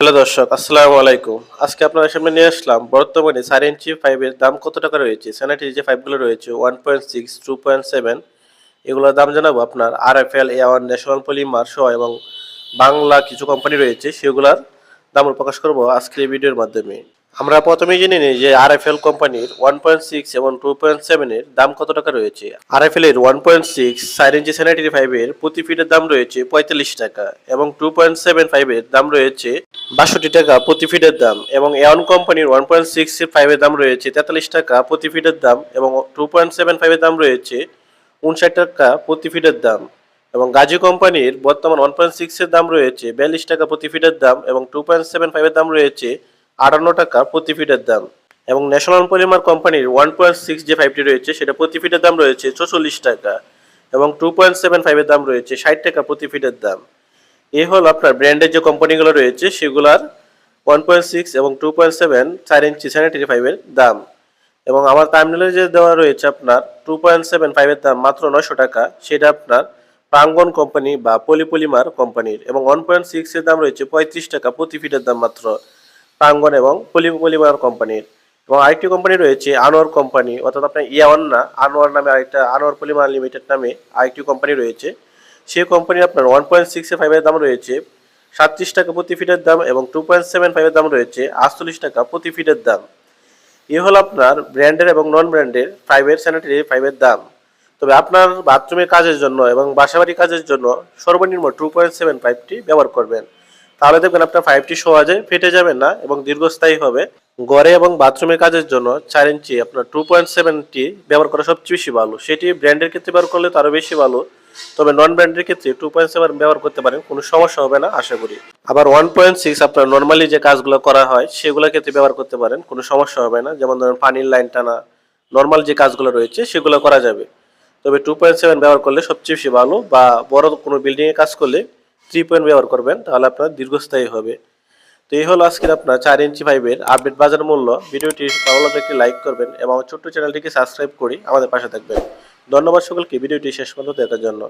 Hello দর্শক, আসসালামু আলাইকুম। আজকে আপনার সামনে নিয়ে আসলাম, বর্তমানে চার ইঞ্চি ফাইভের দাম কত টাকা রয়েছে? স্যানিটারি যে ফাইভগুলো রয়েছে one point six two point seven এগুলোর দাম জানাব আপনার। R F L A one one national polymer সহ এবং বাংলা কিছু কোম্পানি রয়েছে, সেগুলোর দাম প্রকাশ করব আজকের ভিডিওর মাধ্যমে। আমরা প্রথমেই জেনে নিই যে আর এফ এল কোম্পানির ওয়ান পয়েন্ট সিক্স এবং টু পয়েন্ট সেভেনের দাম কত টাকা রয়েছে। আর এফ এর one point six inch sanitary ফাইভের প্রতি ফিটের দাম রয়েছে পঁয়তাল্লিশ টাকা এবং টু পয়েন্ট সেভেন ফাইভের দাম রয়েছে বাষট্টি টাকা প্রতি ফিটের দাম এবং এওয়ান কোম্পানির ওয়ান পয়েন্ট সিক্স ফাইভের দাম রয়েছে তেতাল্লিশ টাকা প্রতি ফিটের দাম এবং টু পয়েন্ট সেভেন ফাইভের দাম রয়েছে উনষাট টাকা প্রতি ফিটের দাম এবং গাজী কোম্পানির বর্তমান ওয়ান পয়েন্ট সিক্সের দাম রয়েছে বিয়াল্লিশ টাকা প্রতি ফিটের দাম এবং টু পয়েন্ট সেভেন ফাইভের দাম রয়েছে আটান্ন টাকা প্রতি ফিটের দাম। এবং ন্যাশনাল পলিমার কোম্পানির ওয়ান পয়েন্ট সিক্স যে ফাইভটি রয়েছে, সেটা প্রতি ফিটের দাম রয়েছে চৌচল্লিশ টাকা এবং টু পয়েন্ট সেভেন ফাইভের দাম রয়েছে ষাট টাকা প্রতি ফিটের দাম। এ হল আপনার ব্র্যান্ডের যে কোম্পানিগুলো রয়েছে, সেগুলার ওয়ান পয়েন্ট সিক্স এবং টু পয়েন্ট সেভেন চার ইঞ্চি স্যানিটারি ফাইভের দাম। এবং আমার টার্মিনালে যে দেওয়া রয়েছে আপনার টু পয়েন্ট সেভেন ফাইভের দাম মাত্র নয়শো টাকা, সেটা আপনার প্রাঙ্গন কোম্পানি বা পলিপলিমার কোম্পানির। এবং ওয়ান পয়েন্ট সিক্সের দাম রয়েছে পঁয়ত্রিশ টাকা প্রতি ফিটের দাম মাত্র। প্রাঙ্গন এবং পলিপলিমার কোম্পানির এবং আরেকটি কোম্পানি রয়েছে আনোয়ার কোম্পানি অর্থাৎ আপনার ইয়াওয়ান না, আনোয়ার নামে আরেকটা, আনোয়ার পলিমার লিমিটেড নামে আরেকটি কোম্পানি রয়েছে। সেই কোম্পানির আপনার ওয়ান পয়েন্ট সিক্স ফাইভের দাম রয়েছে, সাতত্রিশ টাকা প্রতি ফিটের দাম এবং টু পয়েন্ট সেভেন ফাইভের দাম রয়েছে, আটচল্লিশ টাকা প্রতি ফিটের দাম। এ হলো আপনার ব্র্যান্ডের এবং নন ব্র্যান্ডের ফাইভের স্যানিটারি ফাইভের দাম। তবে আপনার বাথরুমের কাজের জন্য এবং বাসাবাড়ি কাজের জন্য সর্বনিম্ন টু পয়েন্ট সেভেন ফাইভটি ব্যবহার করবেন। তাহলে দেখবেন আপনার ফাইভটি সহজে ফেটে যাবে না এবং দীর্ঘস্থায়ী হবে। ঘরে এবং বাথরুমের কাজের জন্য চার ইঞ্চি আপনার টু পয়েন্ট সেভেনটি ব্যবহার করা সবচেয়ে বেশি ভালো। সেটি ব্র্যান্ডের ক্ষেত্রে ব্যবহার করলে তারও বেশি ভালো। তবে নন ব্র্যান্ডের ক্ষেত্রে টু পয়েন্ট সেভেন ব্যবহার করতে পারেন, কোনো সমস্যা হবে না, আশা করি। আবার ওয়ান পয়েন্ট সিক্স আপনার নর্মালি যে কাজগুলো করা হয় সেগুলো ক্ষেত্রে ব্যবহার করতে পারেন, কোনো সমস্যা হবে না। যেমন ধরেন পানির লাইন টানা নর্মাল যে কাজগুলো রয়েছে, সেগুলো করা যাবে। তবে টু পয়েন্ট সেভেন ব্যবহার করলে সবচেয়ে বেশি ভালো বা বড় কোনো বিল্ডিংয়ে কাজ করলে থ্রি পয়েন্ট ব্যবহার করবেন, তাহলে আপনার দীর্ঘস্থায়ী হবে। তো এই হলো আজকের আপনার চার ইঞ্চি ফাইভের আপডেট বাজার মূল্য। ভিডিওটি ভালো একটি লাইক করবেন এবং ছোট্ট চ্যানেলটিকে সাবস্ক্রাইব করি আমাদের পাশে থাকবেন। ধন্যবাদ সকলকে, ভিডিওটি শেষ পর্যন্ত দেখার জন্য।